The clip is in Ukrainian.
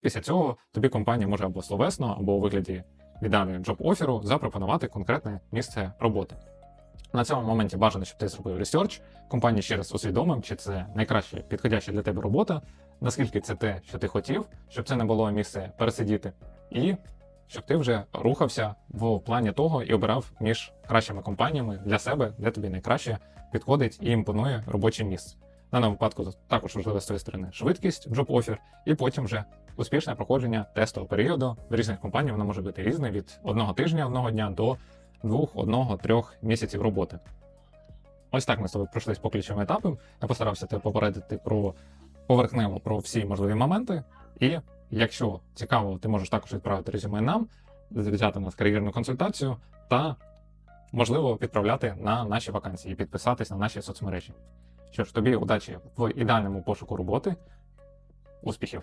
Після цього тобі компанія може або словесно, або у вигляді відданої джоб оферу запропонувати конкретне місце роботи. На цьому моменті бажано, щоб ти зробив ресерч, компанія ще раз усвідомив, чи це найкраще підходяща для тебе робота, наскільки це те, що ти хотів, щоб це не було місце пересидіти, і щоб ти вже рухався в плані того і обирав між кращими компаніями для себе, де тобі найкраще підходить і імпонує робоче місце. В даному випадку також важливо з твоєї сторони швидкість, job offer, і потім вже успішне проходження тестового періоду. В різних компаній воно може бути різне від одного тижня, одного дня до двох, одного, трьох місяців роботи. Ось так ми з тобою пройшлись по ключовим етапам. Я постарався тебе попередити про поверхнево про всі можливі моменти. І якщо цікаво, ти можеш також відправити резюме нам, взяти нас кар'єрну консультацію та, можливо, відправляти на наші вакансії підписатись на наші соцмережі. Що ж, тобі удачі в ідеальному пошуку роботи. Успіхів!